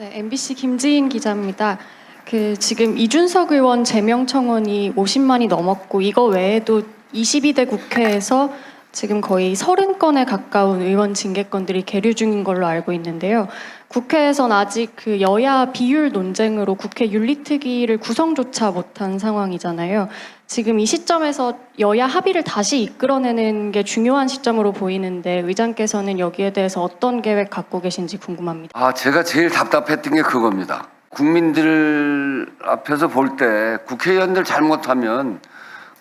네, MBC 김지인 기자입니다. 그 지금 이준석 의원 제명 청원이 50만이 넘었고 이거 외에도 22대 국회에서 지금 거의 30건에 가까운 의원 징계건들이 계류 중인 걸로 알고 있는데요. 국회에선 아직 그 여야 비율 논쟁으로 국회 윤리특위를 구성조차 못한 상황이잖아요. 지금 이 시점에서 여야 합의를 다시 이끌어내는 게 중요한 시점으로 보이는데 의장께서는 여기에 대해서 어떤 계획 갖고 계신지 궁금합니다. 아, 제가 제일 답답했던 게 그겁니다. 국민들 앞에서 볼 때 국회의원들 잘못하면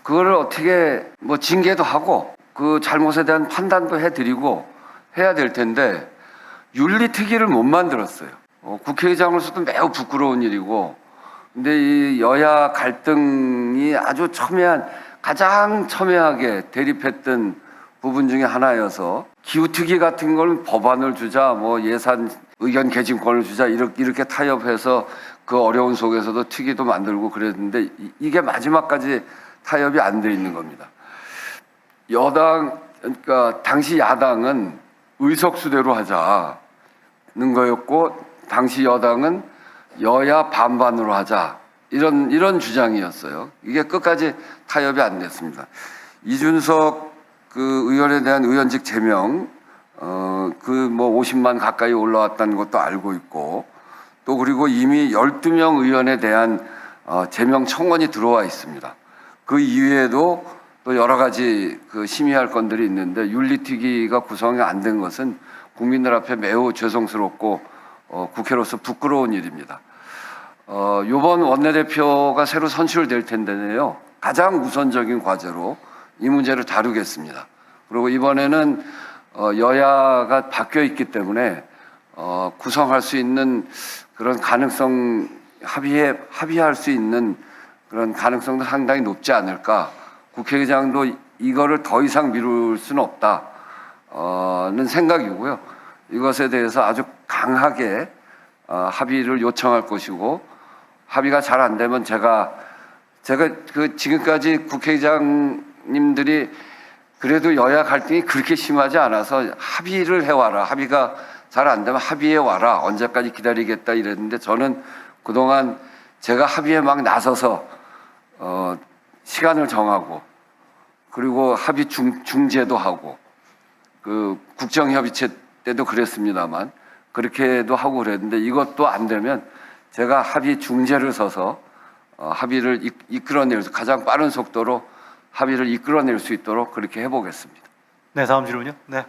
그거를 어떻게 뭐 징계도 하고 그 잘못에 대한 판단도 해드리고 해야 될 텐데 윤리특위를 못 만들었어요. 어, 국회의장으로서도 매우 부끄러운 일이고 근데 이 여야 갈등이 아주 첨예한 가장 첨예하게 대립했던 부분 중에 하나여서 기후특위 같은 걸 법안을 주자 뭐 예산 의견 개진권을 주자 이렇게, 이렇게 타협해서 그 어려운 속에서도 특위도 만들고 그랬는데 이- 이게 마지막까지 타협이 안 돼 있는 겁니다. 여당 그러니까 당시 야당은 의석수대로 하자는 거였고 당시 여당은 여야 반반으로 하자 이런 이런 주장이었어요. 이게 끝까지 타협이 안 됐습니다. 이준석 그 의원에 대한 의원직 제명 어 그 뭐 50만 가까이 올라왔다는 것도 알고 있고 또 그리고 이미 12명 의원에 대한 어, 제명 청원이 들어와 있습니다. 그 이외에도 또 여러 가지 그 심의할 건들이 있는데 윤리특위가 구성이 안 된 것은 국민들 앞에 매우 죄송스럽고 어, 국회로서 부끄러운 일입니다. 어, 이번 원내대표가 새로 선출될 텐데요. 가장 우선적인 과제로 이 문제를 다루겠습니다. 그리고 이번에는 어, 여야가 바뀌어 있기 때문에 어, 구성할 수 있는 그런 가능성 합의해 합의할 수 있는 그런 가능성도 상당히 높지 않을까. 국회의장도 이- 이거를 더 이상 미룰 수는 없다는 생각이고요. 이것에 대해서 아주 강하게 어, 합의를 요청할 것이고 합의가 잘 안 되면 제가 제가 그 지금까지 국회의장님들이 그래도 여야 갈등이 그렇게 심하지 않아서 합의를 해와라. 합의가 잘 안 되면 합의해 와라. 언제까지 기다리겠다 이랬는데 저는 그동안 제가 합의에 막 나서서 어, 시간을 정하고 그리고 합의 중, 중재도 하고 그 국정협의체 때도 그랬습니다만 그렇게도 하고 그랬는데 이것도 안 되면 제가 합의 중재를 서서 어, 합의를 이- 이끌어낼 수 가장 빠른 속도로 합의를 이끌어낼 수 있도록 그렇게 해보겠습니다. 네, 다음 질문요. 네.